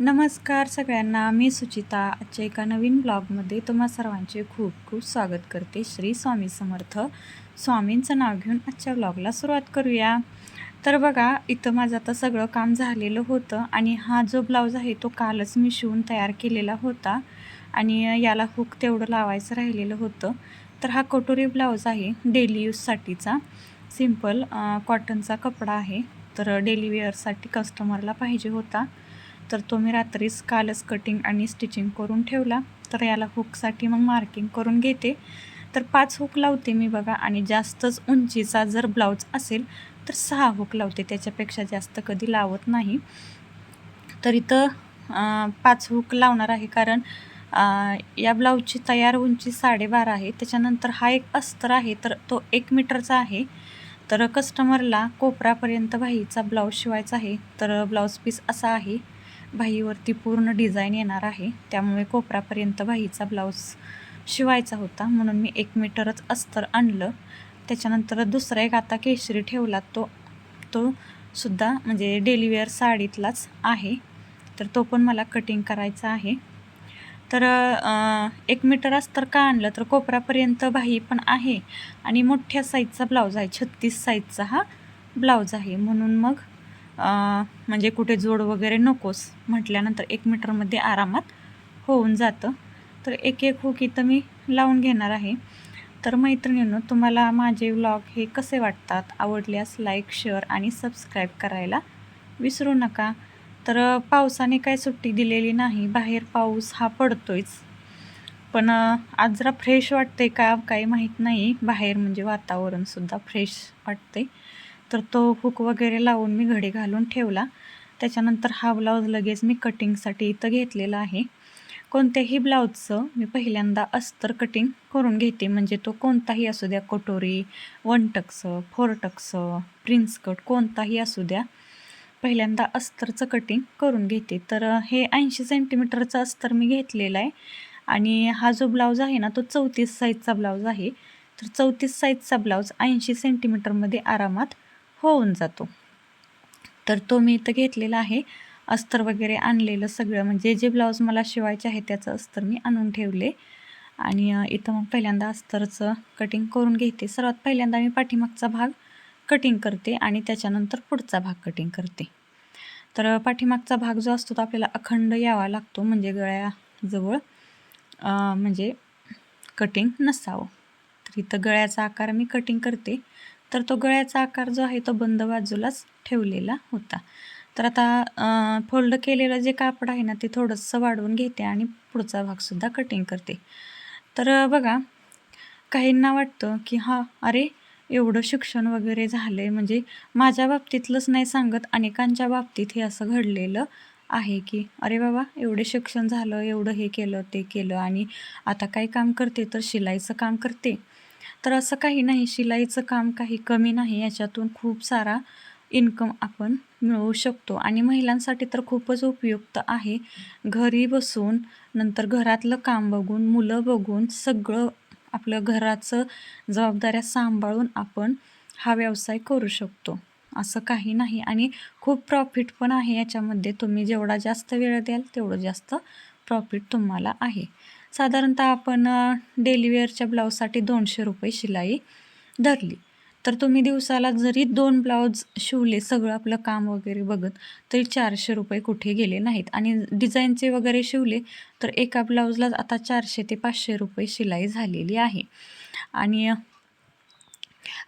नमस्कार सगळ्यांना मी सुचिता. आजच्या एका नवीन ब्लॉगमध्ये तुम्हा सर्वांचे खूप खूप स्वागत करते. श्री स्वामी समर्थ. स्वामींचं नाव घेऊन आजच्या ब्लॉगला सुरुवात करूया. तर बघा इथं माझं आता सगळं काम झालेलं होतं आणि हा जो ब्लाऊज आहे तो कालच मी शिवून तयार केलेला होता आणि याला हुक तेवढं लावायचं राहिलेलं होतं. तर हा कटोरी ब्लाऊज आहे डेली यूजसाठीचा. सिंपल कॉटनचा कपडा आहे. तर डेली वेअरसाठी कस्टमरला पाहिजे होता. तर तो मी रात्रीच कालच कटिंग आणि स्टिचिंग करून ठेवला तर याला हुकसाठी मग मार्किंग करून घेते. तर पाच हुक लावते मी बघा आणि जास्तच उंचीचा जर ब्लाऊज असेल तर सहा हुक लावते. त्याच्यापेक्षा जास्त कधी लावत नाही. तर इथं पाच हुक लावणार आहे कारण या ब्लाऊजची तयार उंची साडेबारा आहे. त्याच्यानंतर हा एक अस्तर आहे तर तो एक मीटरचा आहे. तर कस्टमरला कोपरापर्यंत बाहीचा ब्लाऊज शिवायचा आहे. तर ब्लाऊज पीस असा आहे. बाहीवरती पूर्ण डिझाईन येणार आहे. त्यामुळे कोपरापर्यंत बाहीचा ब्लाऊज शिवायचा होता. म्हणून मी एक मीटरच अस्तर आणलं. त्याच्यानंतर दुसरा एक आता केशरी ठेवला. तो तो सुद्धा म्हणजे डेली वेअर साडीतलाच आहे. तर तो पण मला कटिंग करायचा आहे. तर एक मीटर अस्तर का आणलं? तर कोपरापर्यंत बाही पण आहे. आणि मोठ्या साईजचा ब्लाऊज आहे. छत्तीस साईजचा हा ब्लाऊज आहे. म्हणून मग म्हणजे कुठे जोड वगैरे नकोस म्हटल्यानंतर एक मीटरमध्ये आरामात होऊन जातं. तर एक एक हुक इथं मी लावून घेणार आहे. तर मैत्रिणींनो तुम्हाला माझे व्लॉग हे कसे वाटतात आवडल्यास लाईक शेअर आणि सबस्क्राईब करायला विसरू नका. तर पावसाने काय सुट्टी दिलेली नाही बाहेर पाऊस हा पडतोयच. पण आज जरा फ्रेश वाटते का काही माहीत नाही. बाहेर म्हणजे वातावरणसुद्धा फ्रेश वाटते तर तो हुक वगैरे लावून मी घडी घालून ठेवला. त्याच्यानंतर हा ब्लाऊज लगेच मी कटिंगसाठी इथं घेतलेला आहे. कोणत्याही ब्लाऊजचं मी पहिल्यांदा अस्तर कटिंग करून घेते. म्हणजे तो कोणताही असू द्या कटोरी वन टक्सं फोर टक्सं प्रिन्स कट कोणताही असू द्या पहिल्यांदा अस्तरचं कटिंग करून घेते. तर हे ऐंशी सेंटीमीटरचं अस्तर मी घेतलेलं आहे. आणि हा जो ब्लाऊज आहे ना तो चौतीस साईजचा ब्लाऊज आहे. तर चौतीस साईजचा ब्लाऊज ऐंशी सेंटीमीटरमध्ये आरामात होऊन जातो. तर तो मी इथं घेतलेला आहे. अस्तर वगैरे आणलेलं सगळं. म्हणजे जे ब्लाऊज मला शिवायचे आहे त्याचं अस्तर मी आणून ठेवले. आणि इथं मग पहिल्यांदा अस्तरचं कटिंग करून घेते. सर्वात पहिल्यांदा मी पाठीमागचा भाग कटिंग करते आणि त्याच्यानंतर पुढचा भाग कटिंग करते. तर पाठीमागचा भाग जो असतो तो आपल्याला अखंड यावा लागतो म्हणजे गळ्याजवळ म्हणजे कटिंग नसावं. तर इथं गळ्याचा आकार मी कटिंग करते. तर तो गळ्याचा आकार जो आहे तो बंद बाजूलाच ठेवलेला होता. तर आता फोल्ड केलेलं जे कापड आहे ना ते थोडंसं वाढवून घेते आणि पुढचा भागसुद्धा कटिंग करते. तर बघा काहींना वाटतं की हा अरे एवढं शिक्षण वगैरे झालं आहे म्हणजे माझ्या बाबतीतलंच नाही सांगत अनेकांच्या बाबतीत हे असं घडलेलं आहे की अरे बाबा एवढे शिक्षण झालं एवढं हे केलं ते केलं आणि आता काय काम करते तर शिलाईचं काम करते. तर असं काही नाही शिलाईचं काम काही कमी नाही याच्यातून खूप सारा इन्कम आपण मिळवू शकतो. आणि महिलांसाठी तर खूपच उपयुक्त आहे. घरी बसून नंतर घरातलं काम बघून मुलं बघून सगळं आपलं घराचं जबाबदाऱ्या सांभाळून आपण हा व्यवसाय करू शकतो. असं काही नाही. आणि खूप प्रॉफिट पण आहे याच्यामध्ये. तुम्ही जेवढा जास्त वेळ द्याल तेवढं जास्त प्रॉफिट तुम्हाला आहे. साधारणतः आपण डेली वेअरच्या ब्लाऊजसाठी दोनशे रुपये शिलाई धरली. तर तुम्ही दिवसाला जरी दोन ब्लाऊज शिवले सगळं आपलं काम वगैरे बघत तरी चारशे रुपये कुठे गेले नाहीत. आणि डिझाईनचे वगैरे शिवले तर एका ब्लाऊजला आता चारशे ते पाचशे रुपये शिलाई झालेली आहे. आणि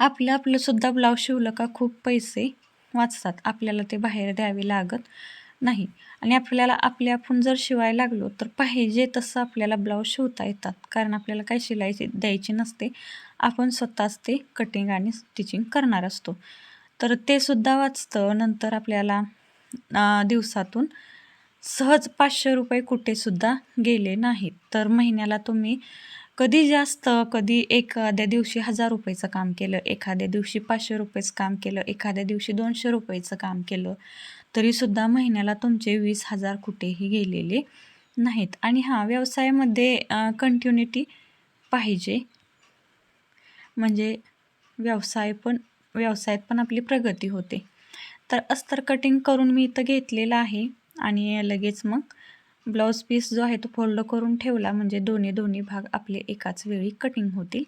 आपलं आपलं सुद्धा ब्लाऊज शिवलं का खूप पैसे वाचतात. आपल्याला ते बाहेर द्यावे लागत नाही. आणि आपल्याला आपले आपण जर शिवायला लागलो तर पाहिजे तसं आपल्याला ब्लाऊज शिवता येतात. कारण आपल्याला काही शिलाईची द्यायची नसते. आपण स्वतःच ते कटिंग आणि स्टिचिंग करणार असतो. तर ते सुद्धा वाचतं. नंतर आपल्याला दिवसातून सहज पाचशे रुपये कुठेसुद्धा गेले नाहीत. तर महिन्याला तुम्ही कधी जास्त कधी एखाद्या दिवशी हजार रुपयेचं काम केलं एखाद्या दिवशी पाचशे रुपयेचं काम केलं एखाद्या दिवशी दोनशे रुपयेचं काम केलं तरीसुद्धा महिन्याला तुमचे वीस हजार कुठेही गेलेले नाहीत. आणि हा व्यवसायामध्ये कंटिन्युटी पाहिजे. म्हणजे व्यवसाय पण व्यवसायात पण आपली प्रगती होते. तर अस्तर कटिंग करून मी इथं घेतलेलं आहे. आणि लगेच मग ब्लाऊज पीस जो आहे तो फोल्ड करून ठेवला. म्हणजे दोन्ही दोन्ही भाग आपले एकाच वेळी कटिंग होतील.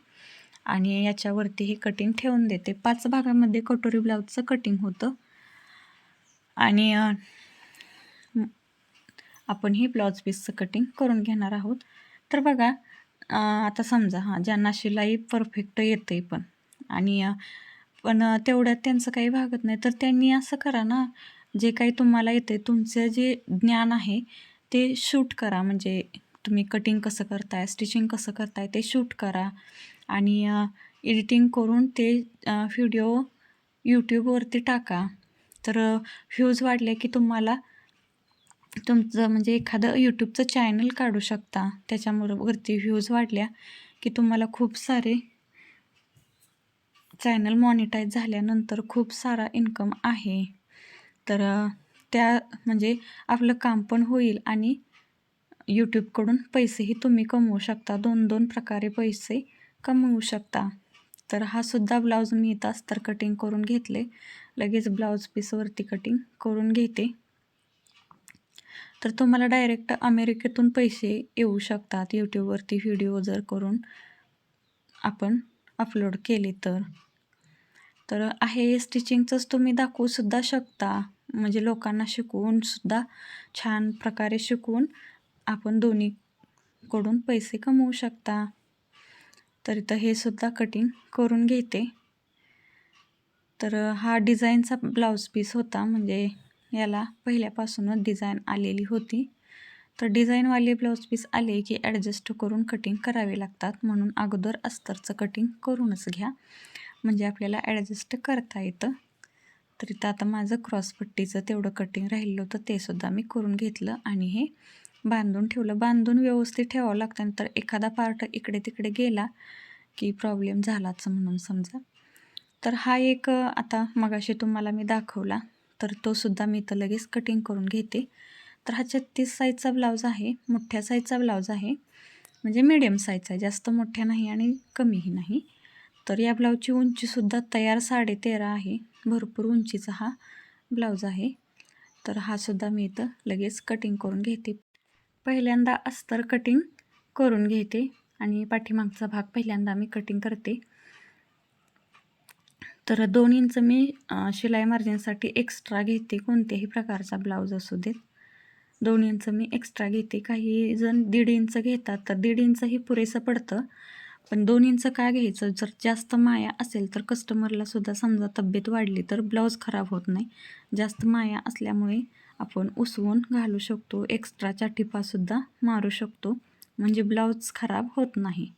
आणि याच्यावरती हे कटिंग ठेवून देते. पाच भागामध्ये कटोरी ब्लाऊजचं कटिंग होतं. आणि आपण ही ब्लाऊज पीसचं कटिंग करून घेणार आहोत. तर बघा आता समजा हां ज्यांना शिलाई परफेक्ट येते पण. आणि पण तेवढ्यात त्यांचं काही भागत नाही. तर त्यांनी असं करा ना जे काही तुम्हाला येते तुमचं जे ज्ञान आहे ते शूट करा. म्हणजे तुम्ही कटिंग कसं करताय स्टिचिंग कसं करताय ते शूट करा. आणि एडिटिंग करून ते व्हिडिओ यूट्यूबवरती टाका. तर व्ह्यूज वाढले की तुम्हाला तुमचं म्हणजे एखादं यूट्यूबचं चॅनल काढू शकता. त्याच्यामुळं वरती व्ह्यूज वाढल्या की तुम्हाला खूप सारे चॅनल मॉनिटाईज झाल्यानंतर खूप सारा इन्कम आहे. तर त्या म्हणजे आपलं काम पण होईल आणि यूट्यूबकडून पैसेही तुम्ही कमवू शकता. दोन दोन प्रकारे पैसे कमवू शकता. तर हा सुद्धा ब्लाऊज मी इथं अस्तर कटिंग करून घेतले. लगेच ब्लाऊज पीसवरती कटिंग करून घेते. तर तुम्हाला डायरेक्ट अमेरिकेतून पैसे येऊ शकतात. यूट्यूबवरती व्हिडिओ जर करून आपण अपलोड केले तर. तर आहे स्टिचिंगचंच तुम्ही दाखवू सुद्धा शकता. म्हणजे लोकांना शिकवूनसुद्धा छान प्रकारे शिकवून आपण दोन्हीकडून पैसे कमवू शकता. तर इथं हे सुद्धा कटिंग करून घेते. तर हा डिझाईनचा ब्लाऊज पीस होता. म्हणजे याला पहिल्यापासूनच डिझाईन आलेली होती. तर डिझाईनवाले ब्लाऊज पीस आले की ॲडजस्ट करून कटिंग करावे लागतात. म्हणून अगोदर अस्तरचं कटिंग करूनच घ्या. म्हणजे आपल्याला ॲडजस्ट करता येतं. तर इथं आता माझं क्रॉसपट्टीचं तेवढं कटिंग राहिलं होतं. ते सुद्धा मी करून घेतलं. आणि हे बांधून ठेवलं. बांधून व्यवस्थित ठेवावं लागतं. नंतर एखादा पार्ट इकडे तिकडे गेला की प्रॉब्लेम झालाच म्हणून समजा. तर हा एक आता मगाशी तुम्हाला मी दाखवला. तर तो सुद्धा मी इथं लगेच कटिंग करून घेते. तर हा छत्तीस साईजचा ब्लाऊज आहे. मोठ्या साईजचा ब्लाऊज आहे. म्हणजे मिडियम साईजचा आहे. जास्त मोठ्या नाही आणि कमीही नाही. तर या ब्लाऊजची उंचीसुद्धा तयार साडेतेरा आहे. भरपूर उंचीचा हा ब्लाऊज आहे. तर हा सुद्धा मी इथं लगेच कटिंग करून घेते. पहिल्यांदा अस्तर कटिंग करून घेते आणि पाठीमागचा भाग पहिल्यांदा मी कटिंग करते. तर दोन इंच मी शिलाई मार्जिनसाठी एक्स्ट्रा घेते कोणत्याही प्रकारचा ब्लाऊज असू देत. दोन इंच मी एक्स्ट्रा घेते. काही जण दीड इंच घेतात तर दीड इंचही पुरेसं पडतं. पण दोन इंच काय घ्यायचं? जर जास्त माया असेल तर कस्टमरला सुद्धा समजा तब्येत वाढली तर ब्लाऊज खराब होत नाही. जास्त माया असल्यामुळे आपण उसवून घालू शकतो. एक्स्ट्राच्या टिपासुद्धा मारू शकतो. म्हणजे ब्लाऊज खराब होत नाही.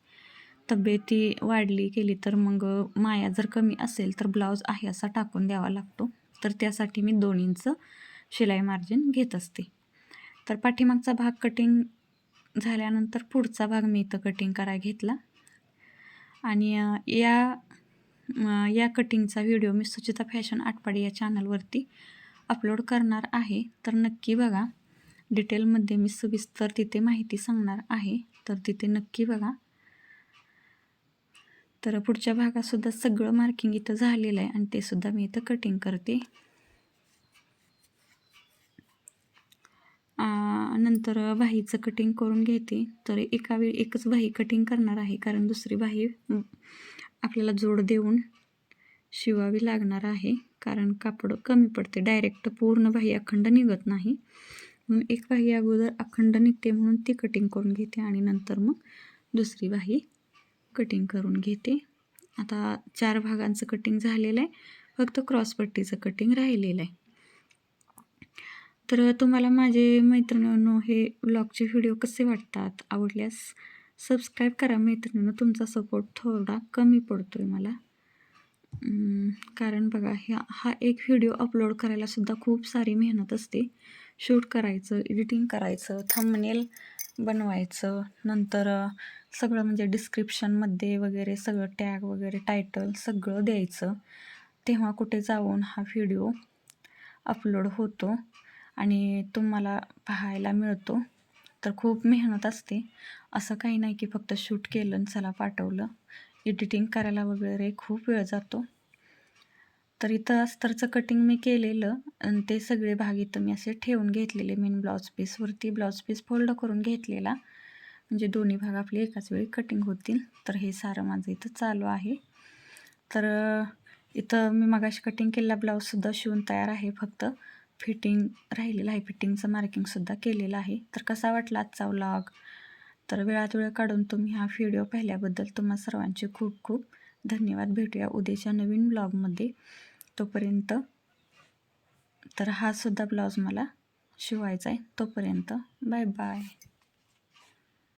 तब्येती वाढली केली तर मग माया जर कमी असेल तर ब्लाऊज आहे असा टाकून द्यावा लागतो. तर त्यासाठी मी दोन इंच शिलाई मार्जिन घेत असते. तर पाठीमागचा भाग कटिंग झाल्यानंतर पुढचा भाग मी इथं कटिंग करायला घेतला. आणि या या कटिंगचा व्हिडिओ मी सुचिता फॅशन आटपाडी या चॅनलवरती अपलोड करणार आहे तर नक्की बघा. डिटेलमध्ये मी सविस्तर तिथे माहिती सांगणार आहे तर तिथे नक्की बघा. तर पुढच्या भागातसुद्धा सगळं मार्किंग इथं झालेलं आहे आणि ते सुद्धा मी इथं कटिंग करते. नंतर बाहीचं कटिंग करून घेते. तर एका वेळी एकच बाही कटिंग करणार आहे कारण दुसरी बाही आपल्याला जोड देऊन शिवावी लागणार आहे. कारण कापड कमी पडते. डायरेक्ट पूर्ण बाही अखंड निघत नाही. म्हणून एक बाही अगोदर अखंड निघते म्हणून ती कटिंग करून घेते आणि नंतर मग दुसरी बाही कटिंग करून घेते. आता चार भागांचं कटिंग झालेलं आहे. फक्त क्रॉसपट्टीचं कटिंग राहिलेलं आहे. तर तुम्हाला माझे मैत्रिणींनो हे ब्लॉगचे व्हिडिओ कसे वाटतात आवडल्यास सबस्क्राईब करा. मैत्रिणींनो तुमचा सपोर्ट थोडा कमी पडतो आहे मला. कारण बघा ह्या हा एक व्हिडिओ अपलोड करायलासुद्धा खूप सारी मेहनत असते. शूट करायचं एडिटिंग करायचं थंबनेल बनवायचं नंतर सगळं म्हणजे डिस्क्रिप्शनमध्ये वगैरे सगळं टॅग वगैरे टायटल सगळं द्यायचं. तेव्हा कुठे जाऊन हा व्हिडिओ अपलोड होतो आणि तुम्हाला पाहायला मिळतो. तर खूप मेहनत असते. असं काही नाही की फक्त शूट केलं आणि चला पाठवलं. एडिटिंग करायला वगैरे खूप वेळ जातो. तर इथं अस्तरचं कटिंग मी केलेलं आणि ते सगळे भाग इथं मी असे ठेवून घेतलेले मेन ब्लाऊज पीसवरती ब्लाऊज पीस फोल्ड करून घेतलेला. म्हणजे दोन्ही भाग आपले एकाच वेळी कटिंग होतील. तर हे सारं माझं इथं चालू आहे. तर इथं मी मगाशी कटिंग केलेला ब्लाऊजसुद्धा शिवून तयार आहे. फक्त फिटिंग राहिलेलं आहे. फिटिंगचं मार्किंगसुद्धा केलेलं आहे. तर कसा वाटला आजचा व्लॉग तर वेळात वेळ काढून तुम्ही हा व्हिडिओ पाहिल्याबद्दल तुम्हा सर्वांचे खूप खूप धन्यवाद. भेटूया उद्याच्या नवीन ब्लॉगमध्ये तोपर्यंत तर हा सुद्धा ब्लाऊज मला शिवायचा आहे. तोपर्यंत बाय बाय